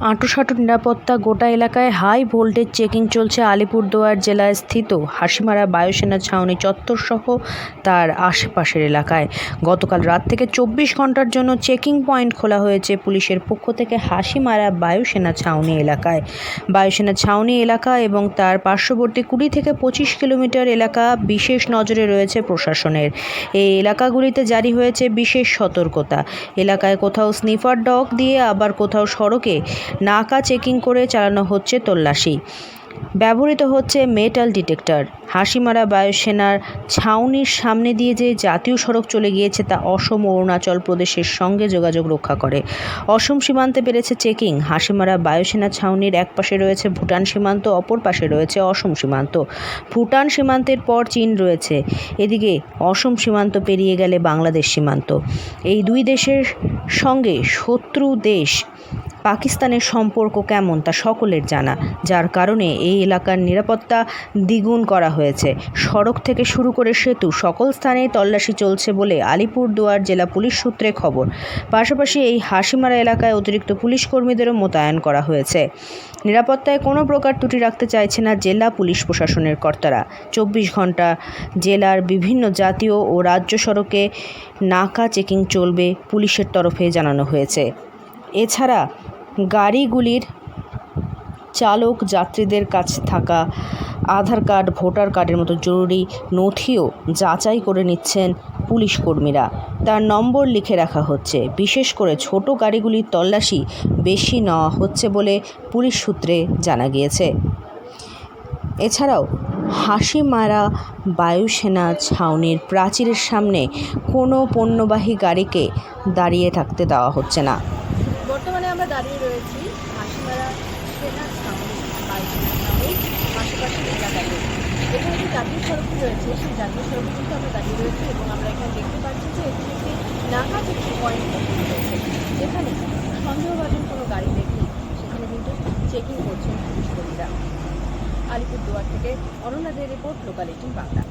আঁটুসাঁটু নিরাপত্তা গোটা এলাকায় হাই ভোল্টেজ চেকিং চলছে আলিপুরদুয়ার জেলায় স্থিত। হাসিমারা বায়ুসেনা ছাউনি চত্বরসহ তার আশেপাশের এলাকায়। গতকাল রাত থেকে চব্বিশ ঘণ্টার জন্য চেকিং পয়েন্ট খোলা হয়েছে পুলিশের পক্ষ থেকে হাসিমারা বায়ুসেনা ছাউনি এলাকায়। বায়ুসেনা ছাউনি এলাকা এবং তার পার্শ্ববর্তী কুড়ি থেকে পঁচিশ কিলোমিটার এলাকা বিশেষ নজরে রয়েছে প্রশাসনের। এই এলাকাগুলিতে জারি হয়েছে বিশেষ সতর্কতা। এলাকায় কোথাও স্নিফার ডগ দিয়ে আবার কোথাও সড়কে নাকা চেকিং করে চালানো হচ্ছে তল্লাশি। ব্যবহৃত হচ্ছে মেটাল ডিটেক্টর। হাসিমারা বায়ুসেনার ছাউনির সামনে দিয়ে যে জাতীয় সড়ক চলে গিয়েছে তা অসম অরুণাচল প্রদেশের সঙ্গে যোগাযোগ রক্ষা করে। অসম সীমান্তে বেড়েছে চেকিং। হাসিমারা বায়ুসেনা ছাউনির এক পাশে রয়েছে ভুটান সীমান্ত, অপর পাশে রয়েছে অসম সীমান্ত। ভুটান সীমান্তের পর চীন রয়েছে। এদিকে অসম সীমান্ত পেরিয়ে গেলে বাংলাদেশ সীমান্ত। এই দুই দেশের সঙ্গে শত্রু দেশ পাকিস্তানের সম্পর্ক কেমন তা সকলের জানা, যার কারণে এই এলাকার নিরাপত্তা দ্বিগুণ করা হয়েছে। সড়ক থেকে শুরু করে সেতু সকল স্থানেই তল্লাশি চলছে বলে আলিপুরদুয়ার জেলা পুলিশ সূত্রে খবর। পাশাপাশি এই হাসিমারা এলাকায় অতিরিক্ত পুলিশ কর্মীদেরও মোতায়েন করা হয়েছে। নিরাপত্তায় কোনো প্রকার ত্রুটি রাখতে চাইছে না জেলা পুলিশ প্রশাসনের কর্তারা। চব্বিশ ঘণ্টা জেলার বিভিন্ন জাতীয় ও রাজ্য সড়কে নাকা চেকিং চলবে পুলিশের তরফে জানানো হয়েছে। এছাড়া গাড়িগুলির চালক যাত্রীদের কাছে থাকা আধার কার্ড, ভোটার কার্ডের মতো জরুরি নথিও যাচাই করে নিচ্ছেন পুলিশ কর্মীরা। তার নম্বর লিখে রাখা হচ্ছে। বিশেষ করে ছোট গাড়িগুলির তল্লাশি বেশি নেওয়া হচ্ছে বলে পুলিশ সূত্রে জানা গিয়েছে। এছাড়াও হাসিমারা বায়ুসেনা ছাউনির প্রাচীরের সামনে কোনো পণ্যবাহী গাড়িকে দাঁড়িয়ে থাকতে দেওয়া হচ্ছে না। বর্তমানে আমরা দাঁড়িয়ে রয়েছি হাসিমারা সেনা ছাউনি আশেপাশের এলাকাতে এখানে যে জাতীয় সড়কটি রয়েছে, সেই জাতীয় সড়কে কিন্তু আমরা দাঁড়িয়ে রয়েছি এবং আমরা এখানে দেখতে পাচ্ছি যে এখানে একটি নাকা চেকিং পয়েন্ট রয়েছে। যেখানে সন্দেহভাজন কোনো গাড়ি দেখলে সেখানে কিন্তু চেকিং করছেন পুলিশ কর্মীরা। আলিপুরদুয়ার থেকে অনন্যাদের রিপোর্ট লোকাল বাংলা